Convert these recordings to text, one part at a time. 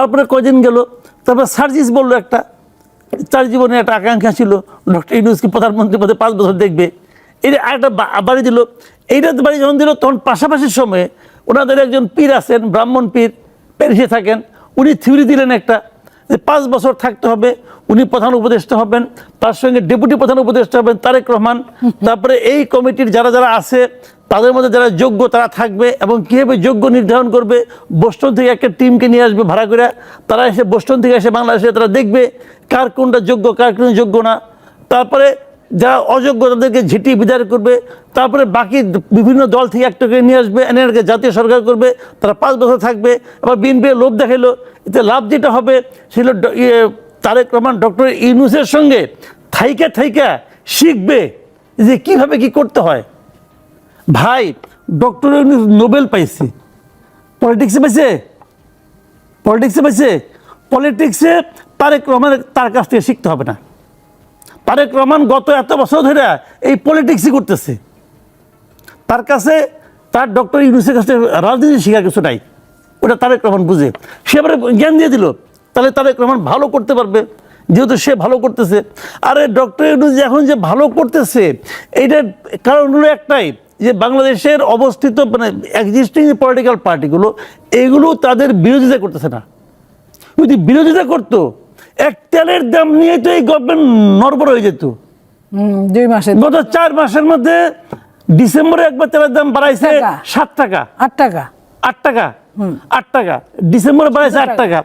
তারপরে কয়দিন গেল তারপরে সার্জিস বলল একটা তার জীবনে একটা আকাঙ্ক্ষা ছিল ডক্টর ইউনুসকে প্রধানমন্ত্রী পদে পাঁচ বছর দেখবে। এটা আরেকটা বাড়ি দিল। এইটা বাড়ি যখন দিল তখন পাশাপাশি সময়ে ওনাদের একজন পীর আছেন ব্রাহ্মণ পীর প্যারিসে থাকেন। উনি থিওরি দিলেন একটা যে পাঁচ বছর থাকতে হবে উনি প্রধান উপদেষ্টা হবেন তার সঙ্গে ডেপুটি প্রধান উপদেষ্টা হবেন তারেক রহমান। তারপরে এই কমিটির যারা যারা আছে তাদের মধ্যে যারা যোগ্য তারা থাকবে এবং কীভাবে যোগ্য নির্ধারণ করবে, বোস্টন থেকে একটা টিমকে নিয়ে আসবে ভাড়া করে। তারা এসে বোস্টন থেকে এসে বাংলাদেশে তারা দেখবে কার কোনটা যোগ্য, কার কোন যোগ্য না। তারপরে যারা অযোগ্য তাদেরকে ঝিটি বিদায় করবে। তারপরে বাকি বিভিন্ন দল থেকে একটাকে নিয়ে আসবে এনে এনাকে জাতীয় সরকার করবে। তারা পাঁচ বছর থাকবে। আবার বিএনপি লোভ দেখাইলো, এতে লাভ যেটা হবে ড- ইয়ে তারেক রহমান ডক্টর ইউনুসের সঙ্গে থাইকা থাইকা শিখবে যে কীভাবে কি করতে হয়। ভাই ডক্টর নোবেল পাইছে। পলিটিক্সে পাইছে? পলিটিক্সে পাইছে? পলিটিক্সে তারেক রহমান তার কাছ থেকে শিখতে হবে না। তারেক রহমান গত এত বছর ধরে এই পলিটিক্সই করতেছে। তার কাছে তার ডক্টর ইউনুসের কাছে রাজনীতি শেখার কিছু নাই। ওটা তারেক রহমান বুঝে। সে এবারে জ্ঞান দিয়ে দিল, তাহলে তারেক রহমান ভালো করতে পারবে। যেহেতু সে ভালো করতেছে। আরে ডক্টর ইউনুস এখন যে ভালো করতেছে, এইটার কারণ হলো একটাই যে বাংলাদেশের অবস্থিত মানে এক্সিস্টিং পলিটিক্যাল পার্টিগুলো এগুলো তাদের বিরোধিতা করতেছে না। যদি বিরোধিতা করতো এক তেলের দাম নিয়ে তো এই গভর্নমেন্ট নরবর হয়ে যেত। দুই মাসে গত চার মাসের মধ্যে ডিসেম্বরে একবার তেলের দাম বাড়াইছে সাত টাকা। আট টাকা। আট টাকা? আট টাকা। ডিসেম্বরে বাড়াইছে আট টাকা।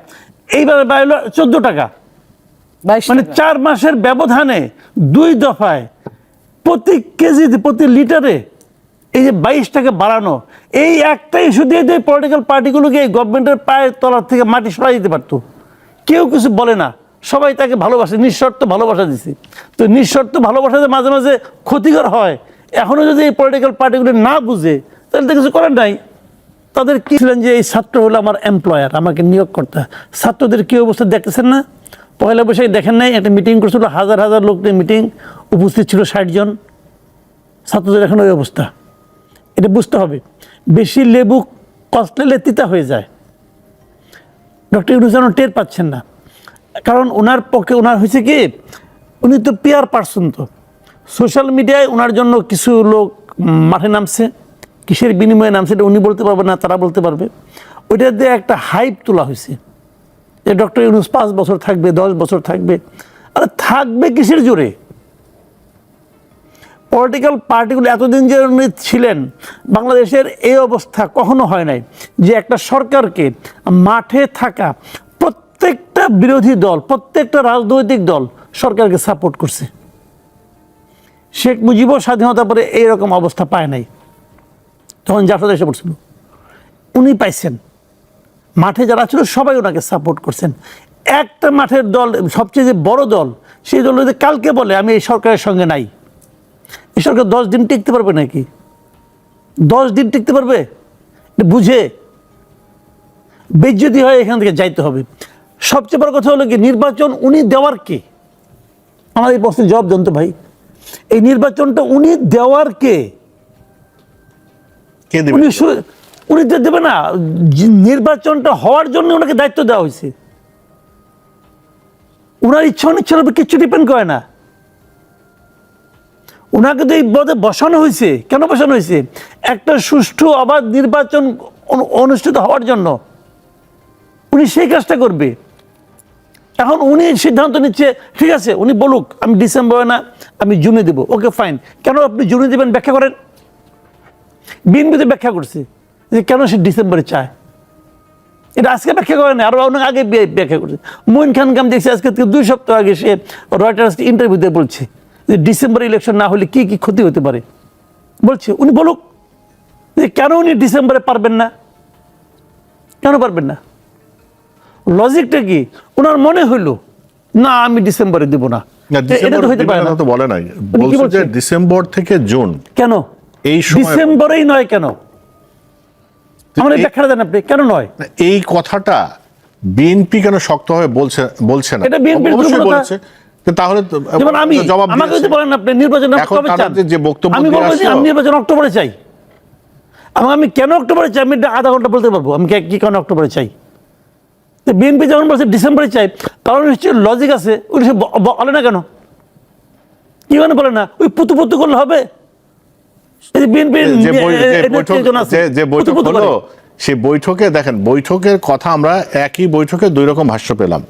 এইবার বাড়লো চোদ্দ টাকা। মানে চার মাসের ব্যবধানে দুই দফায় প্রতি কেজিতে প্রতি লিটারে এই যে বাইশটাকে বাড়ানো, এই একটা ইস্যু দিয়ে দিয়ে পলিটিক্যাল পার্টিগুলোকে এই গভর্নমেন্টের পায়ের তলার থেকে মাটি সরাই দিতে পারতো। কেউ কিছু বলে না। সবাই তাকে ভালোবাসে, নিঃশর্ত ভালোবাসা দিছে। তো নিঃশর্ত ভালোবাসাতে মাঝে মাঝে ক্ষতিকর হয় এখনও যদি এই পলিটিক্যাল পার্টিগুলি না বুঝে, তাহলে তো কিছু করার নাই। তাদের কি ছিলেন যে এই ছাত্র হলো আমার এমপ্লয়ার আমাকে নিয়োগ করতে ছাত্রদের কী অবস্থা দেখতেছেন না? পয়লা বৈশাখ দেখেন নাই, একটা মিটিং করছিল, হাজার হাজার লোক নিয়ে মিটিং উপস্থিত ছিল ষাট জন। ছাত্রদের এখন ওই অবস্থা। এটা বুঝতে হবে। বেশি লেবু কষলে তিতা হয়ে যায়। ডক্টর ইউনুস যেন টের পাচ্ছেন না। কারণ ওনার পক্ষে, ওনার হয়েছে কি, উনি তো পিয়ার পার্সন তো। সোশ্যাল মিডিয়ায় ওনার জন্য কিছু লোক মাঠে নামছে, কিসের বিনিময়ে নামছে এটা উনি বলতে পারবে না, তারা বলতে পারবে। ওইটা দিয়ে একটা হাইপ তোলা হয়েছে যে ডক্টর ইউনুস পাঁচ বছর থাকবে, দশ বছর থাকবে। আরে থাকবে কিসের জোরে? পলিটিক্যাল পার্টিগুলো এতদিন যে ছিলেন, বাংলাদেশের এই অবস্থা কখনো হয় নাই যে একটা সরকারকে মাঠে থাকা প্রত্যেকটা বিরোধী দল, প্রত্যেকটা রাজনৈতিক দল সরকারকে সাপোর্ট করছে। শেখ মুজিবও স্বাধীনতা পরে এইরকম অবস্থা পায় নাই। তখন জাফর এসে পড়ছিল? উনি পাইছেন। মাঠে যারা ছিল সবাই ওনাকে সাপোর্ট করছেন। একটা মাঠের দল, সবচেয়ে যে বড় দল, সেই দল যদি কালকে বলে, আমি এই সরকারের সঙ্গে নাই। এই সরকার দশ দিন টিকতে পারবে নাকি? দশ দিন টিকতে পারবে? বুঝে বেজ্জতি হয় এখান থেকে যাইতে হবে। সবচেয়ে বড় কথা হলো কি নির্বাচন উনি দেওয়ার কে? আমার এই প্রশ্নের জবাব দেন তো ভাই। এই নির্বাচনটা উনি দেওয়ার কে? কে দেবে? উনি উনি তো দেবে না। নির্বাচনটা হওয়ার জন্য ওনাকে দায়িত্ব দেওয়া হয়েছে। ওনার ইচ্ছা অনিচ্ছার উপর কিচ্ছু ডিপেন্ড করে না। ওনাকে তো এই পদে বসানো হয়েছে। কেন বসানো হয়েছে? একটা সুষ্ঠু, অবাধ নির্বাচন অনু- অনুষ্ঠিত হওয়ার জন্য। উনি সেই কাজটা করবে। এখন উনি সিদ্ধান্ত নিচ্ছে, ঠিক আছে, উনি বলুক, আমি ডিসেম্বরে না, আমি জুনে দেবো। Okay, fine. কেন আপনি জুনে দেবেন, ব্যাখ্যা করেন? বিএনপিতে ব্যাখ্যা করছে যে কেন সে ডিসেম্বরে চায়। এটা আজকে ব্যাখ্যা করে না আরও অনেক আগে ব্যাখ্যা করছে। মইন খান কাম দেখছি, আজকে দুই সপ্তাহ আগে সে রয়টার্সকে ইন্টারভিউতে বলছে। যে ডিসেম্বর ইলেকশন না হলে কি কি ক্ষতি হতে পারে? বলছে উনি বলুক যে কেন উনি ডিসেম্বরে পারবেন না? কেন পারবেন না? লজিকটা কি? ওনার মনে হইল না আমি ডিসেম্বরে দেব না। এটা ডিসেম্বর তো হইতে পারে না। তো বলে নাই। বলছে যে ডিসেম্বর থেকে জুন। কেন? এই ডিসেম্বরেই নয় কেন? আমার এই- দেন আপনি কেন নয়? এই কথাটা বিএনপি কেন শক্তভাবে বলছে বলছে না? এটা দুর্বলতা। বলছে। তাহলে যেমন আমি জবাব আমাকে যদি বলেন আপনি নির্বাচন কবে চান। যে বক্তব্য আমি বলব যে আমি নির্বাচন অক্টোবরে চাই। এবং আমি কেন অক্টোবরে চাই আমি আধা ঘণ্টা বলতে পারব। আমি কি কারণে অক্টোবরে চাই? বিএনপি যখন বলছে ডিসেম্বরে চাই কারণ নিশ্চয়ই লজিক আছে। সে বলে না কেন? কি বলে না? ওই পুতু পুতু করলে হবে? যে বৈঠক হলো সেই বৈঠকে দেখেন বৈঠকের কথা আমরা একই বৈঠকে দুই রকম ভাষ্য পেলাম।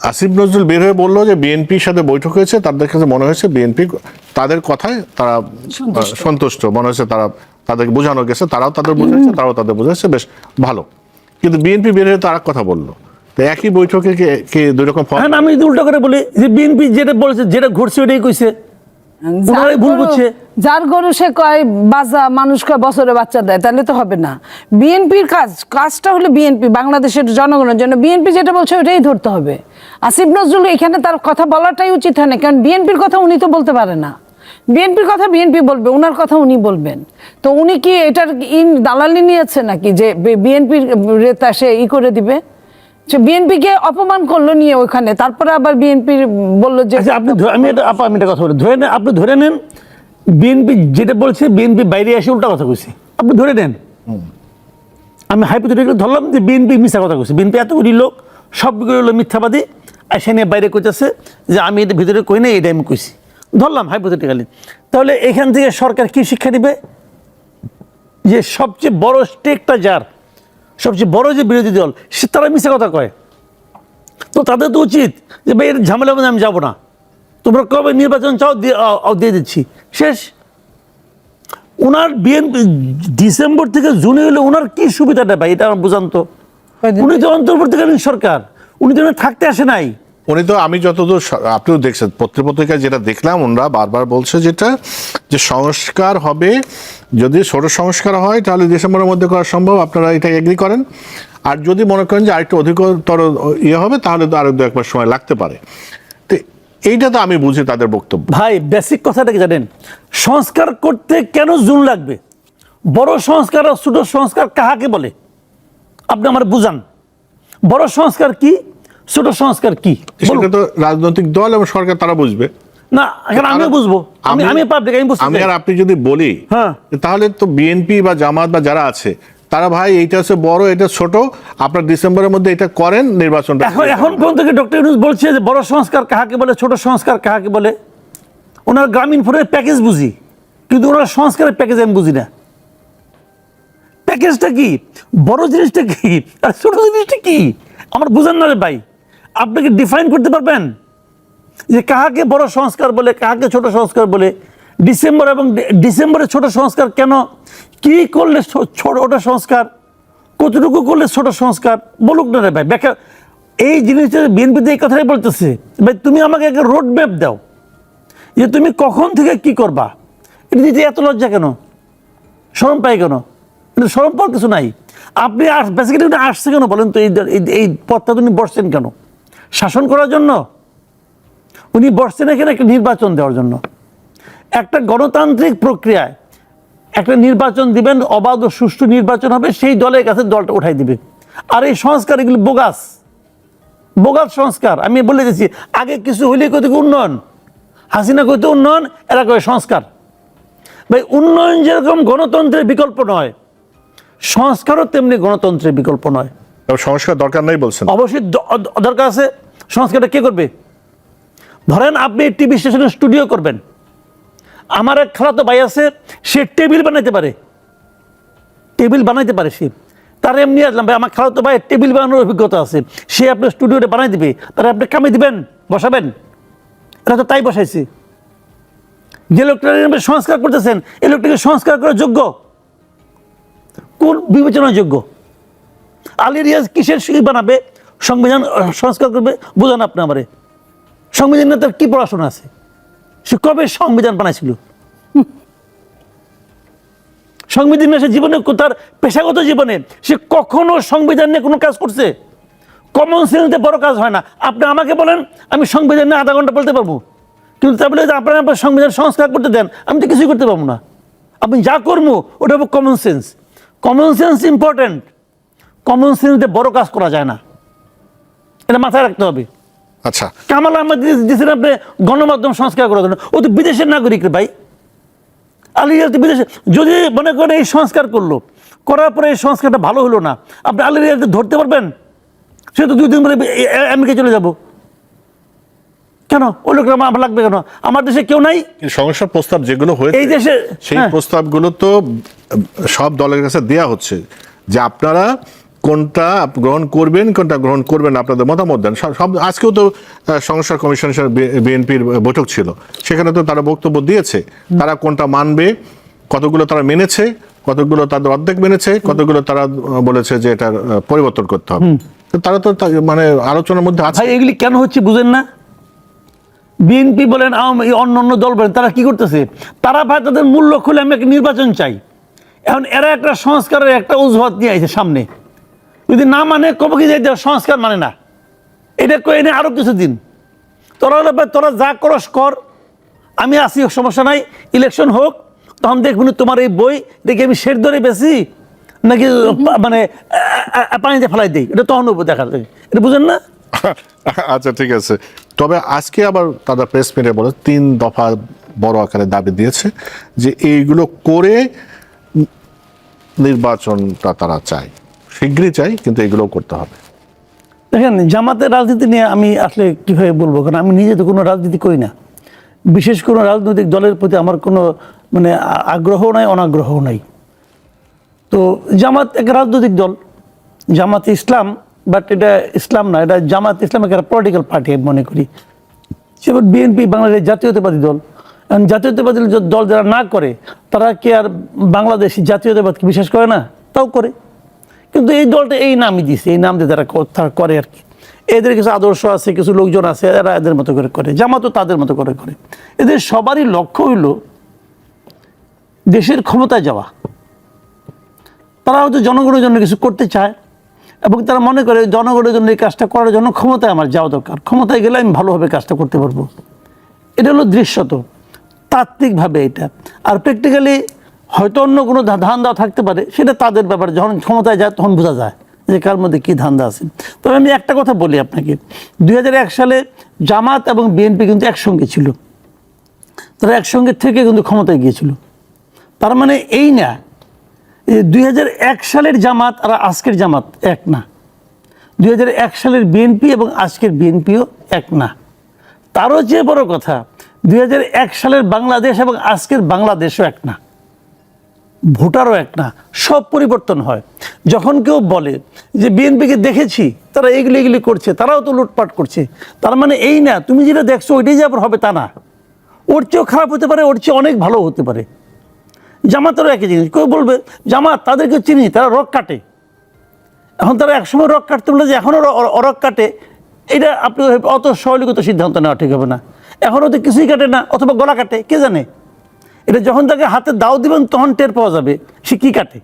আসিফ নজরুল বের হয়ে বলল যে বিএনপির সাথে বৈঠক হয়েছে তাদের কাছে মনে হয়েছে বিএনপি তাদের কথায় তারা সন্তুষ্ট। মনে হয়েছে তারা তাদেরকে বোঝানো গেছে তারাও তাদের বোঝাচ্ছে তারাও তাদের বোঝাচ্ছে বেশ ভালো। কিন্তু বিএনপি বের হয়ে তারা এক কথা বলল। তো একই বৈঠকে কে- দুই রকম হ্যাঁ আমি উল্টো করে বলি যে বিএনপি যেটা বলেছে যেটা ঘটছে ওটাই কইছে। ওনারাই ভুল গরু- যার গরু সে কয় বাজা মানুষ কয় বছরে বাচ্চা দেয় তাহলে তো হবে না। বিএনপির কাজ কাজটা হলো বিএনপি বাংলাদেশের জনগণের জন্য। বিএনপি যেটা বলছে ওটাই ধরতে হবে। আসিফ নজরুল এখানে তার কথা বলাটাই উচিত হয় না কারণ বিএনপির কথা উনি তো বলতে পারে না। বিএনপির কথা বিএনপি বলবে ওনার কথা উনি বলবেন। তো উনি কি এটার ইন দালালি নিয়েছে নাকি যে বিএনপির রেতা সে ই করে দিবে? বিএনপিকে অপমান করল নিয়ে ওখানে তারপরে আবার বিএনপির বলল যে আচ্ছা আপনি আমি এটা আপা আমি একটা কথা বলি। ধরে নেন আপনি ধরে নেন বিএনপি যেটা বলছে বিএনপি বাইরে এসে উল্টা কথা কইছে। আপনি ধরে নেন। আমি হাইপোথেটিক্যালি ধরলাম যে বিএনপি মিথ্যা কথা কইছে। বিএনপি এতগুলি লোক সবগুলো হলো মিথ্যাবাদী আর সে নিয়ে বাইরে কইতেছে যে আমি এটা ভিতরে কই না এটা আমি কইছি। ধরলাম হাইপোথেটিক্যালি তাহলে এখান থেকে সরকার কি শিক্ষা দিবে? যে সবচেয়ে বড় স্টেকটা যার সবচেয়ে বড় যে বিরোধী দল সে তারা মিশে কথা কয়। তো তাদের তো উচিত যে ভাই এর ঝামেলা মধ্যে আমি যাব না। তোমরা কবে নির্বাচন চাও দিয়ে দিচ্ছি। শেষ। ওনার বিএনপি ডিসেম্বর থেকে জুনে হলে ওনার কি সুবিধাটা ভাই এটা আমার বুঝান তো? উনি তো অন্তর্বর্তীকালীন সরকার। উনি তো থাকতে আসে নাই। উনি তো আমি যতদূর আপনিও দেখছেন পত্রপত্রিকায় যেটা দেখলাম ওনারা বারবার বলছে যেটা, যে সংস্কার হবে, যদি ছোট সংস্কার হয়, তাহলে ডিসেম্বরের মধ্যে করা সম্ভব, আপনারা এটা এগ্রি করেন। আর যদি মনে করেন যে আরেকটু অধিকতর ইয়ে হবে, তাহলে তো আরও দু একবার সময় লাগতে পারে। তো এইটা তো আমি বুঝি তাদের বক্তব্য। ভাই বেসিক কথাটা কি জানেন? সংস্কার করতে কেন জুন লাগবে? বড় সংস্কার আর ছোট সংস্কার কাহাকে বলে? আপনি আমার বুঝান। বড় সংস্কার কি? ছোট সংস্কার কি? সেটা তো রাজনৈতিক দল এবং সরকার তারা বুঝবে। না এখন আমি বুঝব। আমি আমি পাবলিক আমি বুঝতে আমি আর আপনি যদি বলি হ্যাঁ। তাহলে তো বিএনপি বা জামাত বা যারা আছে তারা ভাই এইটা হচ্ছে বড় এটা ছোট আপনার ডিসেম্বরের মধ্যে এটা করেন নির্বাচনটা এখন এখন পর্যন্ত কি ডক্টর ইউনুস বলছে যে বড় সংস্কার কাহাকে বলে ছোট সংস্কার কাহাকে বলে? ওনার গ্রামীণ ফোনের প্যাকেজ বুঝি কিন্তু ওনার সংস্কারের প্যাকেজ আমি বুঝি না। প্যাকেজটা কি? বড় জিনিসটা কি? আর ছোট জিনিসটা কি? আমার বুঝেন না রে ভাই। আপনি কি ডিফাইন করতে পারবেন? যে কাহাকে বড় সংস্কার বলে, কাহাকে ছোট সংস্কার বলে, ডিসেম্বর এবং ডিসেম্বরে ছোট সংস্কার কেন? কি করলে ছোট, ওটা সংস্কার? কতটুকু করলে ছোট সংস্কার? বলুক না রে ভাই, ব্যাখ্যা এই জিনিসটা বিএনপিতে এই কথাই বলতেছে। ভাই, তুমি আমাকে একটা রোড ম্যাপ দাও। যে তুমি কখন থেকে কি করবা? এটা দিতে এত লজ্জা কেন? শরম পাই কেন? এটা শরম পাওয়ার কিছু নাই। আপনি আস বেসিক্যালি আসছে কেন বলেন তো? এই- এই পথটা তুমি বসছেন কেন? শাসন করার জন্য? উনি বসছেন এখানে একটা নির্বাচন দেওয়ার জন্য। একটা গণতান্ত্রিক প্রক্রিয়ায় একটা নির্বাচন দিবেন, অবাধ ও সুষ্ঠু নির্বাচন হবে, সেই দলের কাছে দলটা উঠাই দিবে। আর এই সংস্কার এগুলো বোগাস। বোগাস সংস্কার। আমি বলে দিচ্ছি, আগে কিছু হইলে কত উন্নয়ন? হাসিনা কইতে উন্নয়ন? এরা কয়ে সংস্কার। ভাই, উন্নয়ন যেরকম গণতন্ত্রের বিকল্প নয়, সংস্কারও তেমনি গণতন্ত্রের বিকল্প নয়। সংস্কার দরকার নাই বলছেন। অবশ্যই দরকার আছে। সংস্কারটা কে করবে? ধরেন আপনি টিভি স্টেশনে স্টুডিও করবেন। আমার এক খালাতো ভাই আছে, সে টেবিল বানাইতে পারে। টেবিল বানাইতে পারে সে। তার এমনি আসলাম, ভাই, আমার খালাতো ভাই টেবিল বানানোর অভিজ্ঞতা আছে। সে আপনার স্টুডিওটা বানাই দিবে। তারা আপনি কামে দিবেন, বসাবেন? এরা তো তাই বসাইছে। যে লোকটা সংস্কার করতেছেন এই লোকটাকে সংস্কার করার যোগ্য? কোন বিবেচনার যোগ্য আলী রিয়াজ কিসের বানাবে? সংবিধান সংস্কার করবে? বোঝান আপনি আমারে। সংবিধানে তার কি পড়াশোনা আছে? সে কবে সংবিধান বানাইছিল? সংবিধান সে জীবনে তার পেশাগত জীবনে সে কখনো সংবিধান নিয়ে কোনো কাজ করছে? কমন সেন্সে বড় কাজ হয় না। আপনি আমাকে বলেন, আমি সংবিধান নিয়ে আধা ঘণ্টা বলতে পারব। কিন্তু তা বলে আপনারা আপনার সংবিধান সংস্কার করতে দেন, আমি তো কিছুই করতে পারব না। আপনি যা করব, ওটা হবে common sense common sense important common সেন্সে বড় কাজ করা যায় না। এটা মাথায় রাখতে হবে। আচ্ছা। কামাল আহমেদ দিয়েছে- দিয়েছেন আপনি গণমাধ্যম সংস্কার করার জন্য ও তো বিদেশের নাগরিক ভাই। আলী রিয়াজ তো বিদেশে যদি মনে করেন এই সংস্কার করল করার পরে এই সংস্কারটা ভালো হলো না আপনি আলিয়াকে ধরতে পারবেন? সে তো দুই দিন পরে আমেরিকা চলে যাব। কেন? ওই লোকটা আমার লাগবে কেন? আমার দেশে কেউ নাই? সংস্কার প্রস্তাব যেগুলো হয়েছে এই দেশে- সেই হ্যাঁ। প্রস্তাবগুলো তো সব দলের কাছে দেয়া হচ্ছে যে আপনারা কোনটা গ্রহণ করবেন কোনটা গ্রহণ করবেন আপনাদের মতামত দেন। সব- আজকেও তো সংস্কার কমিশন বিএনপির বৈঠক ছিল। সেখানে তো তারা বক্তব্য দিয়েছে। তারা কোনটা মানবে কতগুলো তারা মেনেছে কতগুলো তাদের অর্ধেক মেনেছে কতগুলো তারা বলেছে যে এটা পরিবর্তন করতে হবে। তারা তো মানে আলোচনার মধ্যে আছে। এগুলি কেন হচ্ছে বুঝেন না? বিএনপি বলেন আওয়ামী এই অন্য অন্য দল বলেন তারা কি করতেছে? তারা ভাই তাদের মূল লক্ষ্য হলে আমি একটা নির্বাচন চাই। এখন এরা একটা সংস্কারের একটা অজুহাত নিয়ে আসে সামনে। যদি না মানে কবে কি যে এটা সংস্কার মানে না। এটা এনে আরও কিছুদিন তোরা হলে তোরা যা করস কর। আমি আসি সমস্যা নাই। ইলেকশন হোক, তখন দেখবেন তোমার এই বই দেখি আমি শের ধরে বেশি। নাকি মানে পানিতে ফেলাই দিই। এটা তখন দেখা যায় এটা বুঝেন না? আচ্ছা ঠিক আছে। তবে আজকে আবার তারা প্রেস মিটে বলে তিন দফা বড় আকারে দাবি দিয়েছে যে এইগুলো করে নির্বাচনটা তারা চায়। শীঘ্রই চাই, কিন্তু এগুলো করতে হবে। দেখেন, জামাতের রাজনীতি নিয়ে আমি আসলে কীভাবে বলব? কারণ আমি নিজে তো কোনো রাজনীতি করি না। বিশেষ কোনো রাজনৈতিক দলের প্রতি আমার কোনো মানে আগ্রহ নাই, অনাগ্রহও নাই। তো জামাত এক রাজনৈতিক দল। জামাত ইসলাম বাট এটা ইসলাম না, এটা জামাত ইসলাম একটা পলিটিক্যাল পার্টি আমি মনে করি। যেমন বিএনপি বাংলাদেশের জাতীয়তাবাদী দল। এখন জাতীয়তাবাদী দল যারা না করে, তারা কি আর বাংলাদেশি জাতীয়তাবাদকে বিশ্বাস করে না? তাও করে। কিন্তু এই দলটা এই নামই দিছে, এই নাম দিয়ে তারা করে আর কি। এদের কিছু আদর্শ আছে, কিছু লোকজন আছে, এরা এদের মতো করে করে, জামাতও তাদের মতো করে করে। এদের সবারই লক্ষ্য হইল দেশের ক্ষমতায় যাওয়া। তারা হয়তো জনগণের জন্য কিছু করতে চায়, এবং তারা মনে করে জনগণের জন্য এই কাজটা করার জন্য ক্ষমতায় আমার যাওয়া দরকার। ক্ষমতায় গেলে আমি ভালোভাবে কাজটা করতে পারব। এটা হলো দৃশ্যত, তাত্ত্বিকভাবে এটা। আর প্র্যাকটিক্যালি হয়তো অন্য কোনো ধান্দা থাকতে পারে, সেটা তাদের ব্যাপারে যখন ক্ষমতায় যায় তখন বোঝা যায় যে কার মধ্যে কী ধান্দা আছে। তবে আমি একটা কথা বলি আপনাকে, দুই হাজার এক সালে জামাত এবং বিএনপি কিন্তু একসঙ্গে ছিল। তারা একসঙ্গে থেকে কিন্তু ক্ষমতায় গিয়েছিল। তার মানে এই না দুই হাজার এক সালের জামাত আর আজকের জামাত এক না। দুই হাজার এক সালের বিএনপি এবং আজকের বিএনপিও এক না। তারও চেয়ে বড় কথা, দুই হাজার এক সালের বাংলাদেশ এবং আজকের বাংলাদেশও এক না। ভোটারও এক না, সব পরিবর্তন হয়। যখন কেউ বলে যে বিএনপিকে দেখেছি, তারা এগুলি এগুলি করছে, তারাও তো লুটপাট করছে। তার মানে এই না, তুমি যেটা দেখছ ওইটাই যে আবার হবে তা না। ওর চেয়েও খারাপ হতে পারে, ওর চেয়ে অনেক ভালো হতে পারে। জামাতেরও একই জিনিস, কেউ বলবে, জামাত তাদেরকে চিনি, তারা রক কাটে। এখন তারা একসময় রক কাটতে বলে যে এখনও রক কাটে। এটা আপনি অত সহলিগত সিদ্ধান্ত নেওয়া ঠিক হবে না। এখনও তো কিছুই কাটে না, অথবা গলা কাটে, কে জানে? এটা যখন তাকে হাতে দাও দিবেন তখন টের পাওয়া যাবে সে কী কাটে।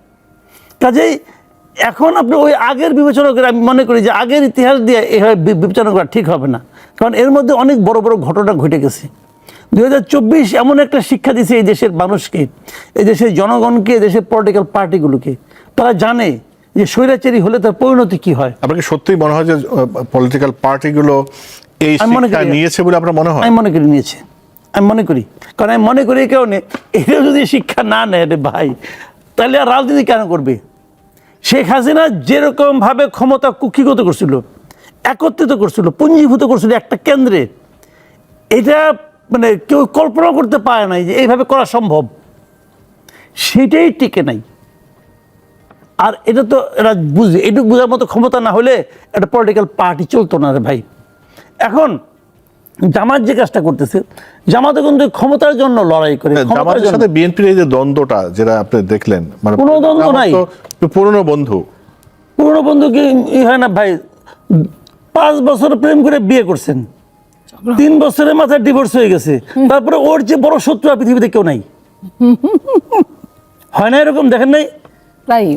কাজেই এখন আপনি ওই আগের বিবেচনা করে আমি মনে করি যে আগের ইতিহাস দিয়ে এভাবে বিবেচনা করা ঠিক হবে না। কারণ এর মধ্যে অনেক বড় বড় ঘটনা ঘটে গেছে। দুই হাজার চব্বিশ এমন একটা শিক্ষা দিয়েছে এই দেশের মানুষকে এই দেশের জনগণকে এই দেশের পলিটিক্যাল পার্টিগুলোকে তারা জানে যে স্বৈরাচারী হলে তার পরিণতি কি হয়। আপনাকে সত্যিই মনে হয় যে পলিটিক্যাল পার্টিগুলো এই মনে করি- নিয়েছে বলে আপনার মনে হয়? আমি মনে করি নিয়েছে। আমি মনে করি। কারণ আমি মনে করি এই কারণে এটা যদি শিক্ষা না নেয় রে ভাই, তাহলে আর রাজনীতি কেন করবে? শেখ হাসিনা যেরকমভাবে ক্ষমতা কুক্ষিগত করছিল, একত্রিত করছিল, পুঞ্জীভূত করছিল একটা কেন্দ্রে, এটা মানে কেউ কল্পনা করতে পারে নাই যে এইভাবে করা সম্ভব। সেটাই টিকে নাই। আর এটা তো এরা বুঝে, এটুকু বোঝার মতো ক্ষমতা না হলে একটা পলিটিক্যাল পার্টি চলতো না রে ভাই। এখন জামাত যে কাজটা করতেছে জামাতে কিন্তু ক্ষমতার জন্য লড়াই করে জামাতের সাথে বিএনপির এই যে দ্বন্দ্বটা যেটা আপনি দেখলেন মানে কোনো দ্বন্দ্ব নাই। তো পুরনো বন্ধু। পুরনো বন্ধুকে ই হয় না ভাই? পাঁচ বছর প্রেম করে বিয়ে করছেন। তিন বছরের মাথায় ডিভোর্স হয়ে গেছে। তারপরে ওর যে বড় শত্রু আর পৃথিবীতে কেউ নাই। হয় না এরকম? দেখেন নাই? প্রায়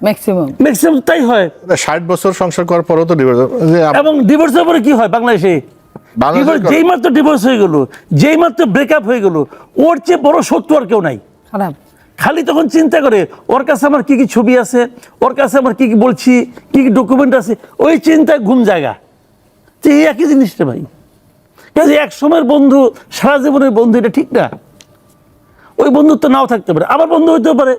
ম্যাক্সিমাম ম্যাক্সিমাম তাই হয়। ষাট বছর সংসার করার পরেও তো ডিভোর্স এবং ডিভোর্সের পরে কি হয় বাংলাদেশে? যেই মাত্র ডিভোর্স হয়ে গেল যেই মাত্র ব্রেকআপ হয়ে গেল ওর চেয়ে বড় শত্রু আর কেউ নাই। খারাপ। খালি তখন চিন্তা করে ওর কাছে আমার কি কি ছবি আছে ওর কাছে আমার কি কি বলছি কি কি ডকুমেন্ট আছে ওই চিন্তায় ঘুম জায়গা তো এই একই জিনিসটা ভাই। কাজে এক সময়ের বন্ধু সারা জীবনের বন্ধু এটা ঠিক না। ওই বন্ধুত্ব নাও থাকতে পারে। আবার বন্ধু হইতেও পারে।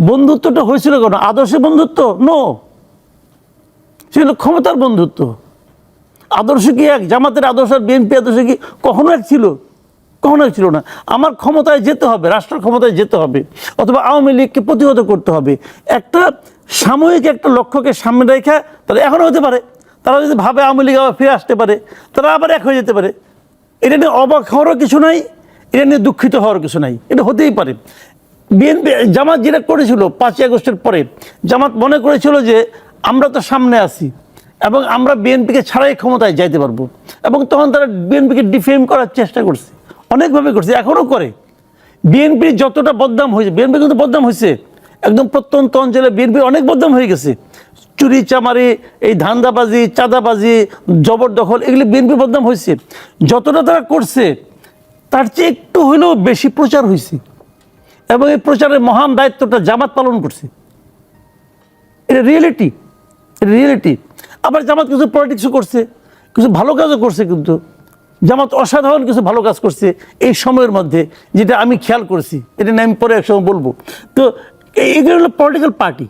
বন্ধুত্বটা হয়েছিল কেন? আদর্শের বন্ধুত্ব? নো ছিল ক্ষমতার বন্ধুত্ব। আদর্শ কি এক? জামাতের আদর্শ আর বিএনপি আদর্শ কি কখনো এক ছিল? কখনো ছিল না। আমার ক্ষমতায় যেতে হবে রাষ্ট্র ক্ষমতায় যেতে হবে, অথবা আওয়ামী লীগকে প্রতিহত করতে হবে। একটা সাময়িক একটা লক্ষ্যকে সামনে রেখে তারা এখনও হতে পারে। তারা যদি ভাবে আওয়ামী লীগ আবার ফিরে আসতে পারে, তারা আবার এক হয়ে যেতে পারে। এটা নিয়ে অবাক হওয়ারও কিছু নাই, এটা নিয়ে দুঃখিত হওয়ার কিছু নাই। এটা হতেই পারে। বিএনপি, জামাত যেটা করেছিল পাঁচই আগস্টের পরে, জামাত মনে করেছিল যে আমরা তো সামনে আছি। এবং আমরা বিএনপিকে ছাড়াই ক্ষমতায় যাইতে পারব। এবং তখন তারা বিএনপিকে ডিফেম করার চেষ্টা করছে। অনেকভাবে করছে, এখনও করে। বিএনপির যতটা বদনাম হয়েছে, বিএনপি কিন্তু বদনাম হয়েছে। একদম প্রত্যন্ত অঞ্চলে বিএনপি অনেক বদনাম হয়ে গেছে। চুরি চামারি, এই ধান্দাবাজি, চাঁদাবাজি, জবরদখল, এগুলি বিএনপি বদনাম হয়েছে। যতটা তারা করছে, তার চেয়ে একটু হলেও বেশি প্রচার হয়েছে। এবং এই প্রচারের মহান দায়িত্বটা জামাত পালন করছে। এটা রিয়েলিটি রিয়েলিটি আবার জামাত কিছু পলিটিক্সও করছে, কিছু ভালো কাজও করছে কিন্তু। জামাত অসাধারণ কিছু ভালো কাজ করছে এই সময়ের মধ্যে, যেটা আমি খেয়াল করছি, এটা নিয়ে আমি পরে একসময় বলব। তো এগুলো হলো পলিটিক্যাল পার্টি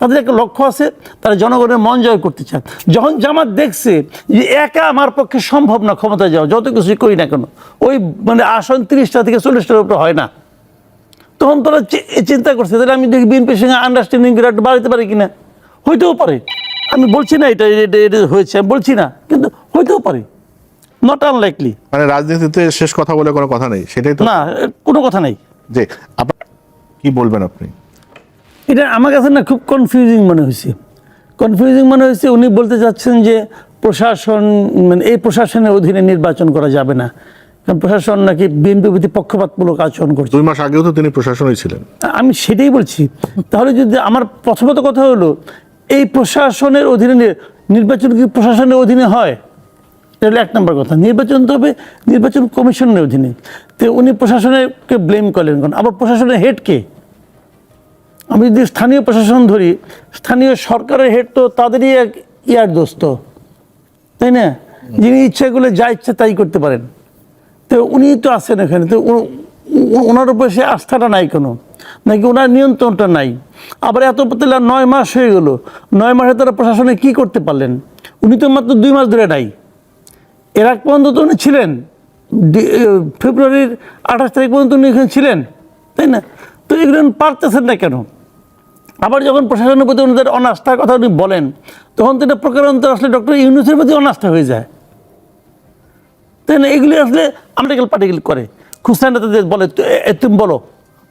তাদের একটা লক্ষ্য আছে, তারা জনগণের মন জয় করতে চায়। যখন জামাত দেখছে যে একা আমার পক্ষে সম্ভব না ক্ষমতায় যাওয়া, যত কিছুই করি না কেন, ওই মানে আসন তিরিশটা থেকে চল্লিশটার উপরে হয় না। তখন তারা চিন্তা করছে, তাহলে আমি দেখি বিএনপির সঙ্গে আন্ডারস্ট্যান্ডিং করে একটু বাড়াতে পারি কিনা? হইতেও পারে। আমি বলছি না এটা এটা হয়েছে আমি বলছি না কিন্তু হইতেও পারে। নট আনলাইকলি মানে রাজনীতিতে শেষ কথা বলে কোনো কথা নেই সেটাই তো না কোনো কথা নেই। যে আপনার কি বলবেন আপনি? এটা আমার কাছে না খুব কনফিউজিং মনে হয়েছে। কনফিউজিং মনে হয়েছে উনি বলতে চাচ্ছেন যে প্রশাসন মানে এই প্রশাসনের অধীনে নির্বাচন করা যাবে না। কারণ প্রশাসন নাকি বিএনপি প্রতি পক্ষপাতমূলক আচরণ করছে। দুই মাস আগেও তো তিনি প্রশাসনই ছিলেন। আমি সেটাই বলছি। তাহলে যদি আমার প্রথমত কথা হলো এই প্রশাসনের অধীনে নির্বাচন কি প্রশাসনের অধীনে হয়? এটা এক নম্বর কথা। নির্বাচন তো হবে নির্বাচন কমিশনের অধীনে। তো উনি প্রশাসনেরকে ব্লেম করলেন কেন? আবার প্রশাসনের হেড কে? আমি যদি স্থানীয় প্রশাসন ধরি, স্থানীয় সরকারের হেড তো তাদেরই এক ইয়ার দোস্ত। তাই না? যিনি ইচ্ছা করলে যা ইচ্ছা তাই করতে পারেন। তো উনি তো আছেন এখানে। তো ওনার উপরে সে আস্থাটা নাই কোনো। নাকি ওনার নিয়ন্ত্রণটা নাই? আবার এত তাহলে নয় মাস হয়ে গেল। নয় মাসে তারা প্রশাসনে কি করতে পারলেন? উনি তো মাত্র দুই মাস ধরে নাই। এর আগ পর্যন্ত তো উনি ছিলেন। ফেব্রুয়ারির আঠাশ তারিখ পর্যন্ত উনি এখানে ছিলেন। তাই না? তো এগুলো পারতেছেন না কেন? আবার যখন প্রশাসনের প্রতি ওনাদের অনাস্থার কথা উনি বলেন, তখন তো এটা প্রকারান্তর আসলে ডক্টর ইউনুসের প্রতি অনাস্থা হয়ে যায়। তাই না? এগুলি আসলে আমেরিকাল পার্টিগুলি করে। খুচরা তাদের বলে "তু- এ- এ, তুমি বলো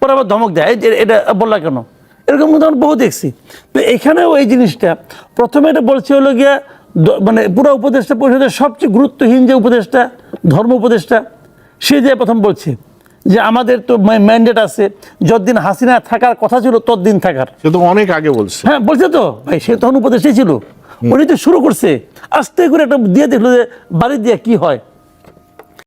পরে আবার ধমক দেয়। যে এটা বললা কেন? এরকম কিন্তু আমরা বহু দেখছি। তো এখানেও এই জিনিসটা প্রথমে এটা বলছে হলো গিয়া মানে পুরো উপদেষ্টা পরিষদের সবচেয়ে গুরুত্বহীন যে উপদেষ্টা ধর্ম উপদেষ্টা সে যে প্রথম বলছে যে আমাদের তো ম্যান্ডেট আছে যতদিন হাসিনা থাকার কথা ছিল ততদিন থাকার। সে তো অনেক আগে বলছে। হ্যাঁ বলছে তো। ভাই সে তখন উপদেশই ছিল। উনি তো শুরু করছে। আস্তে করে একটা দিয়ে দেখল যে বাড়ি দিয়ে কি হয়।